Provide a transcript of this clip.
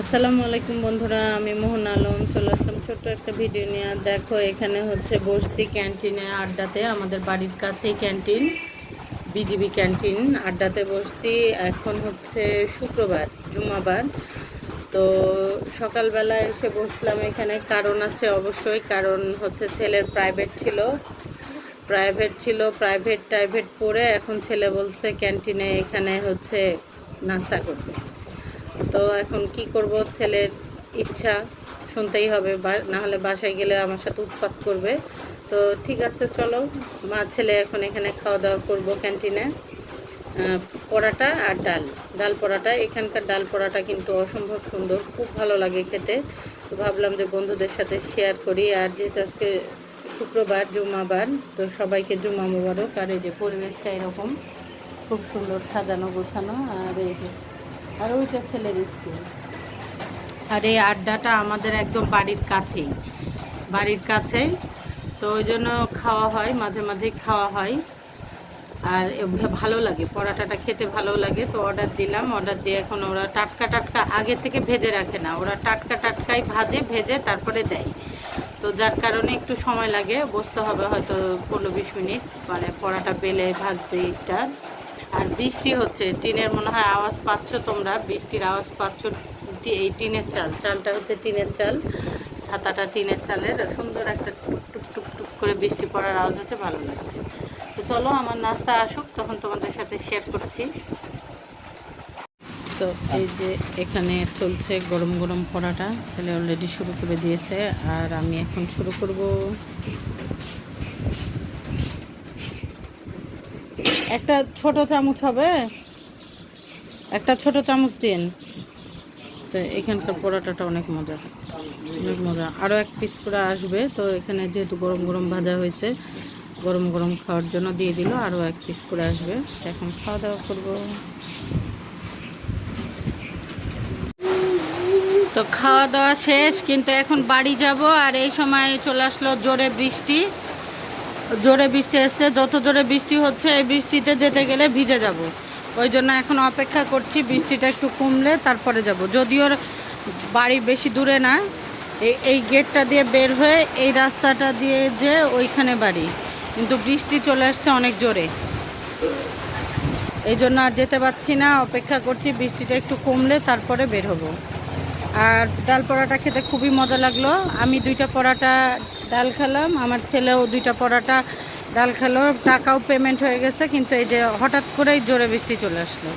আসসালামু আলাইকুম বন্ধুরা, আমি মোহন আলম। চলে আসলাম ছোট্ট একটা ভিডিও নিয়ে। দেখো, এখানে হচ্ছে বসছি ক্যান্টিনে আড্ডাতে। আমাদের বাড়ির কাছেই ক্যান্টিন, বিজিবি ক্যান্টিন। আড্ডাতে বসছি। এখন হচ্ছে শুক্রবার জুমাবার তো সকালবেলা এসে বসলাম এখানে। কারণ আছে অবশ্যই, কারণ হচ্ছে ছেলের প্রাইভেট ছিল। প্রাইভেট ছিল প্রাইভেট টাইভেট পড়ে এখন ছেলে বলছে ক্যান্টিনে এখানে হচ্ছে নাস্তা করবে। তো এখন কি করব? ছেলের ইচ্ছা শুনতেই হবে। না হলে বাসায় গেলে আমার সাথে উৎপাত করবে। তো ঠিক আছে, চলো। মা, ছেলে এখন এখানে খাওয়া দাওয়া করব ক্যান্টিনে। পরাটা আর ডাল। ডাল পরাটা, এখানকার ডাল পরাটা কিন্তু অসম্ভব সুন্দর। খুব ভালো লাগে খেতে। তো ভাবলাম যে বন্ধুদের সাথে শেয়ার করি। আর যেহেতু আজকে শুক্রবার, জুমাবার, তো সবাইকে জুমা মুবারক। আর এই যে পরিবেশটা এরকম। খুব সুন্দর সাজানো গোছানো। আর এই যে আর ওইটা ছেলের স্কুল। আর এই আড্ডাটা আমাদের একদম বাড়ির কাছেই। বাড়ির কাছেই তো ওই জন্য খাওয়া হয়, মাঝে মাঝেই খাওয়া হয়। আর ভালো লাগে, পরাটাটা খেতে ভালো লাগে। তো অর্ডার দিলাম, অর্ডার দিয়ে এখন ওরা টাটকা টাটকা আগে থেকে ভেজে রাখে না। ওরা টাটকা টাটকাই ভাজে, ভেজে তারপরে দেয়। তো যার কারণে একটু সময় লাগে, বসতে হবে হয়তো পনেরো বিশ মিনিট। মানে পরাটা বেলে ভাজবে এটা আর বৃষ্টি হচ্ছে, টিনের মনে হয় আওয়াজ পাচ্ছ তোমরা? বৃষ্টির আওয়াজ পাচ্ছ এই টিনের চাল। চালটা হচ্ছে টিনের চাল ছাতাটা টিনের চালের। সুন্দর একটা টুক টুক টুক করে বৃষ্টি পড়ার আওয়াজ হচ্ছে, ভালো লাগছে। তো চলো, আমার নাস্তা আসুক, তখন তোমাদের সাথে শেয়ার করছি। তো এই যে এখানে চলছে গরম গরম পরাটা ছেলে অলরেডি শুরু করে দিয়েছে, আর আমি এখন শুরু করব। একটা ছোট চামচ হবে, একটা ছোট চামচ দিন। তো এখানকার পরোটাটা অনেক মজা অনেক মজা। আরও এক পিস করে আসবে, তো এখানে যেহেতু গরম গরম ভাজা হয়েছে, গরম গরম খাওয়ার জন্য দিয়ে দিল আরও এক পিস করে আসবে। এখন খাওয়া দাওয়া করব। তো খাওয়া দাওয়া শেষ, কিন্তু এখন বাড়ি যাব, আর এই সময় চলে আসলো জোরে বৃষ্টি। জোরে বৃষ্টি এসছে, যত জোরে বৃষ্টি হচ্ছে, এই বৃষ্টিতে যেতে গেলে ভিজে যাব। ওই জন্য এখন অপেক্ষা করছি, বৃষ্টিটা একটু কমলে তারপরে যাব। যদিও বাড়ি বেশি দূরে না এই এই গেটটা দিয়ে বের হয়ে এই রাস্তাটা দিয়ে যে ওইখানে বাড়ি। কিন্তু বৃষ্টি চলে আসছে অনেক জোরে। এই জন্য আর যেতে পারছি না, অপেক্ষা করছি, বৃষ্টিটা একটু কমলে তারপরে বের হব। আর ডাল পরাটা খেতে খুবই মজা লাগল। আমি দুইটা পরাটা ডাল খেলাম। আমার ছেলেও দুইটা পরাটা ডাল খেলো। টাকাও পেমেন্ট হয়ে গেছে, কিন্তু এই যে হঠাৎ করেই জোরে বৃষ্টি চলে আসলো।